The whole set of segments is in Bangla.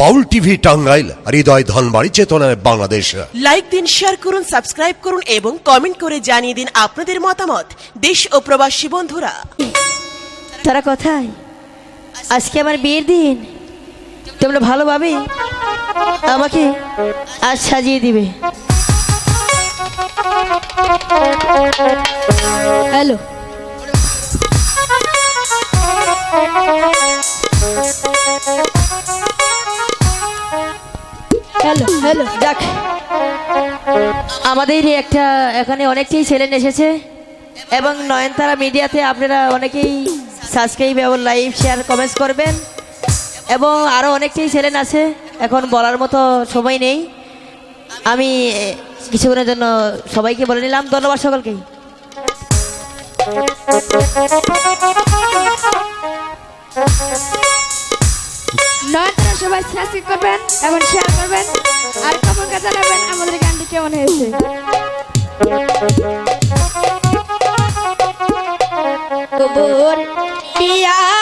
বাউল টিভি টাঙ্গাইল হৃদয় ধনবাড়ি চেতনায় বাংলাদেশ। লাইক দিন শেয়ার করুন সাবস্ক্রাইব করুন এবং কমেন্ট করে জানিয়ে দিন আপনাদের মতামত। দেশ ও প্রবাসী বন্ধুরা। তারা কোথায়? আজকে আমার বিয়ের দিন। তোমরা ভালোভাবে আমাকে আজ সাজিয়ে দিবে। হ্যালো। হ্যালো হ্যালো যাক আমাদের একটা, এখানে অনেকেই ছেলে এসেছে এবং নয়নতারা মিডিয়াতে আপনারা অনেকেই সাবস্ক্রাইব এবং লাইভ শেয়ার কমেন্টস করবেন এবং আরও অনেকটাই ছেলেন আছে এখন বলার মতো সময় নেই। আমি কিছুক্ষণের জন্য সবাইকে বলে নিলাম, ধন্যবাদ সকলকেই। সবাই সাবস্ক্রাইব করবেন এবং শেয়ার করবেন, আর কমেন্টে জানাবেন আমাদের গানটি কেমন হয়েছে? কবর পিয়ালো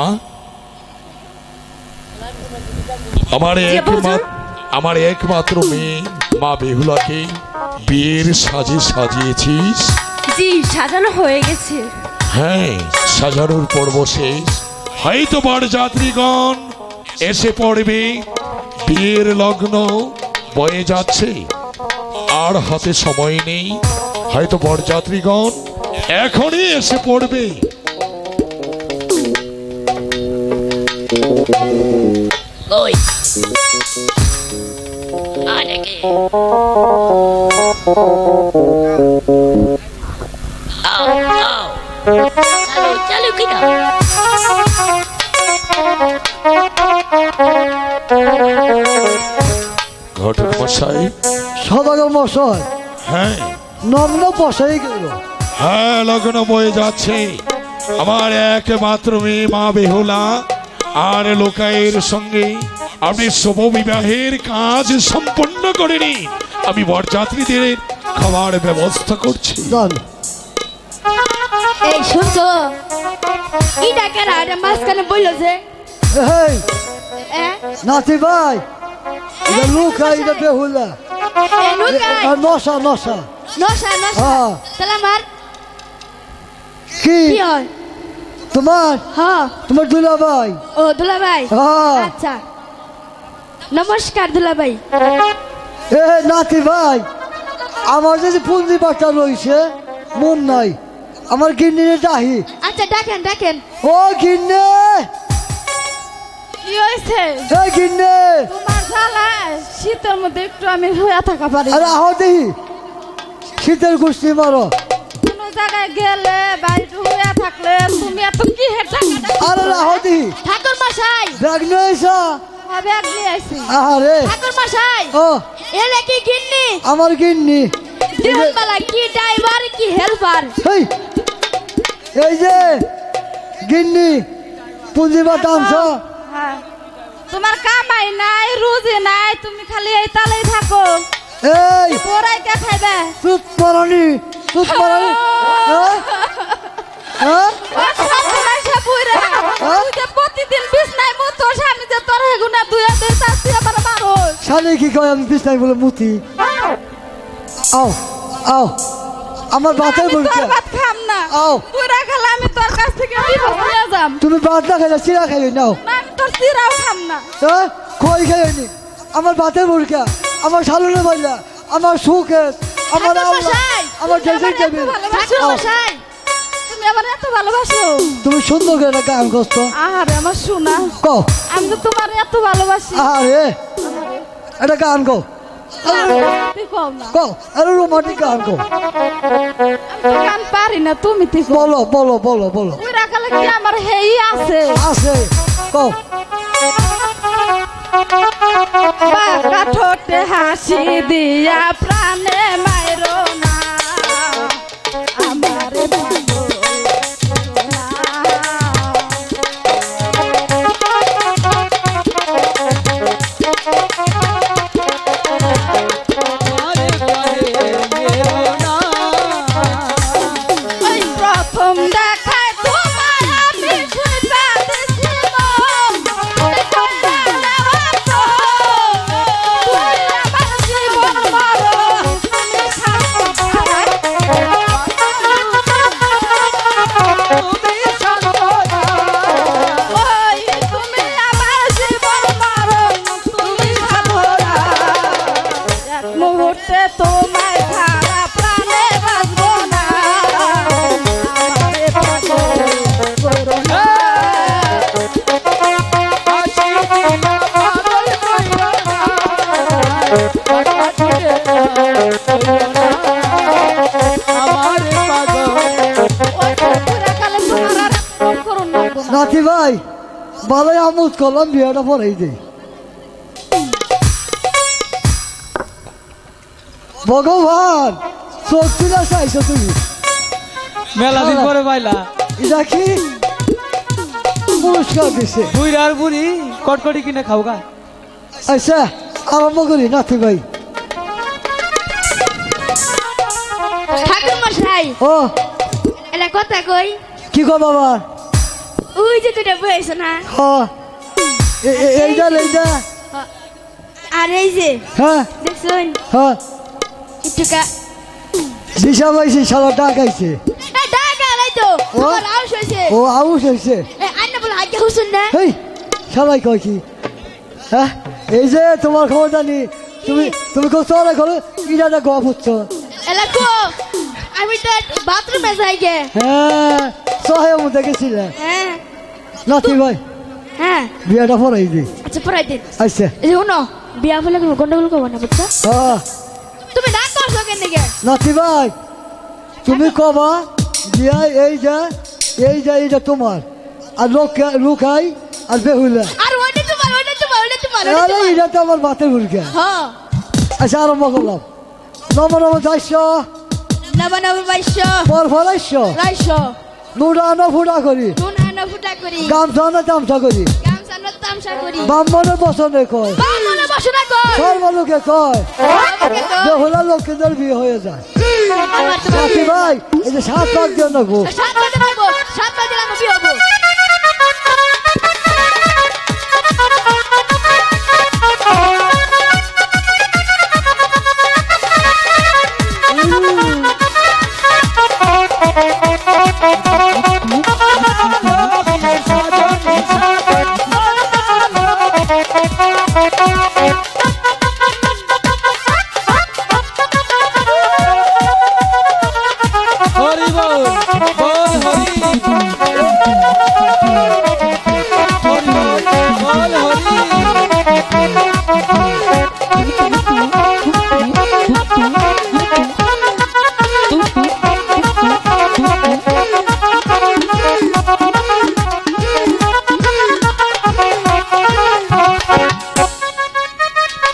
মা। আমার একমাত্র আমার একমাত্র মেয়ে মা বেহুলাকে বিয়ের সাজে সাজিয়েছিস? জি সাজানো হয়ে গেছে। হ্যাঁ সাজানোর পর্ব শেষ। হয়তো বরযাত্রীগণ এসে পড়বে। বিয়ের লগ্ন বয়ে যাচ্ছে। আর হাতে সময় নেই। হয়তো বরযাত্রীগণ এখনই এসে পড়বে। Voy. Vale, aquí. Au, au. Salud, salud, quita. ঘটক মশাই সদাগর মশাই হ্যাঁ নগ্ন মশাই গেল হ্যাঁ লগ্ন বয়ে যাচ্ছে আমার একমাত্র মেয়ে মা বেহুলা আর লোকায়ের সঙ্গে আপনি শুভ বিবাহের কাজ সম্পন্ন করে নিন আমি বরযাত্রীদের খাবার ব্যবস্থা করছি। এই শুনছো ইটা কেন এটা মাঝখানে বলল যে এই এ? নাতি ভাই এটা লুকা এটা বেহুলা। আর নশা নশা নশা নশা। তাহলে আমার কি? কি হয়? তোমার? হ্যাঁ। তোমার দুলা ভাই ও দুলা ভাই হ্যাঁ। আচ্ছা। নমস্কার দুলা ভাই এ নাতি ভাই আমার যে পুঞ্জি বাটা রয়েছে মন নাই। আমার গিন্নির ডাহি আচ্ছা ডাকেন ডাকেন। ও গিন্নে! কি হয়েছে? এ গিন্নে! তোমার জ্বালা শীতের মধ্যে একটু আমি হয়ে থাকা পারি। আরে আহ দেখি শীতের গোষ্ঠী মারো। কোনো জায়গায় গেলে বাড়িতে হয়ে থাকলে ব্যাগ নিয়ে ব্যাগ আরে ঠাকুর মশাই ও। এলে কি গিন্নি? আমার গিন্নি। দিনবেলা কি ড্রাইভার কি হেল্পার? এই এই যে গিন্নি পুঁজি বা টানছ হ্যাঁ। তোমার কামাই নাই রুজি নাই তুমি খালি এই তালেই থাকো। এই। পোড়াই কে খাইবে? সুত পরানি সুত পরানি হ্যাঁ? হ্যাঁ? প্রতিদিন বিছনায় মুতোস, আমি যে তোর হেগুনা ধুয়ে দিই, তার তুই আবার মারোস। শালি কি কয় আমি বিছনায় বলে মুতি আও আও আমার বাতের আমি বলছে ভাত খাম না। আও। বুইরা খেলে আমি তোর কাছ থেকে divorce নিয়ে যাম। তুমি ভাত না খাইলে চিরা খাইবে নাও না, আমি তোর চিরাও খাম না। হ্যাঁ কই খাইনি আমার বাতের বলকা আমার শালুনে বললা আমার সুখে আমার আল্লাহ আমার টেবিল আমার এত ভালোবাসো? তুমি সুন্দর করে একটা গান করছ। আরে আমার শোনা কো আমি তো তোমার এত ভালোবাসি। আরে একটা গান কো তুই কও না। কো আরে রোমান্টিক গান কো গান পারি না তুমি তুই বলো বলো বলো বলো। ওই রাখালে কি আমার হেই আছে? আছে কো বাঁকা ঠোঁটে হাসি দিয়া প্রাণে মাইরো না। ভাই ভালোই আমোদ করলাম বিয়েটা পরেই দেই ভগবান চোখ তুলে চাইছো তুমি? মেলা দিন পরে পাইলা। এটা কি? পুরস্কার দিছে। বুড়ি আর বুড়ি কটকটি কিনে খাও গা। আচ্ছা আরম্ভ করি নাতি ভাই। ঠাকুর মশাই ও এলা কথা কই? কি কি কর বাবা? ওই যে দুটা বয়েছে না হ এ- এ- এইটা এইটা আর এই যে হ্যাঁ দেখছুন হ্যাঁ একটু কা দিশা পাইছি সারা টাকাইছে এ ডাকা লাই তো তোমার আউশ হয়েছে ও আউস হয়েছে এ আইনা বলে আগে হুসুন না হেই সবাই কয় কি হ্যাঁ এই যে তোমার খবর জানি তুমি তুমি কোথাও চলে করো ইটা গপ হচ্ছ এলা কো আমি তো বাথরুমে যাই গে হ্যাঁ সহায় মধ্যে গেছিলে হ্যাঁ। নাতি ভাই হ্যাঁ। বিয়াটা পড়াই দি আচ্ছা পড়াই দিন। আচ্ছা এই যে শুনো বিয়া ফেলে কোনো গন্ডগোল করব না বুঝছ? হ্যাঁ। তুমি ডাক করছ কেন দিকে। নাতি ভাই তুমি কবা বিয়া এই যা এই যা এইটা তোমার। আর লোক লুকাই আর বেহুলা আর ওইটা তোমার ওইটা তোমার ওইটা তোমার ওইটা আরে তোমার। এটা তো আমার বাতের ভুলকে হ্যাঁ। আচ্ছা আরম্ভ করলাম। নম নম যাইছ নব নব বাইশ পর ফলাইছ রাইশ নুডা না ফুটা করি। নুন আনা ফুটা করি। গামছা না তামছা করি। গামছা না তামসা করি। ব্রাহ্মণের বসনে কয়। বামনে বসনা কর সর্বলোকে কয়। বেহুলা লোকেদের বিয়ে হয়ে যায়। ভাই এই যে সাত পাঁচ জন সাত সাত বিয়ে হব।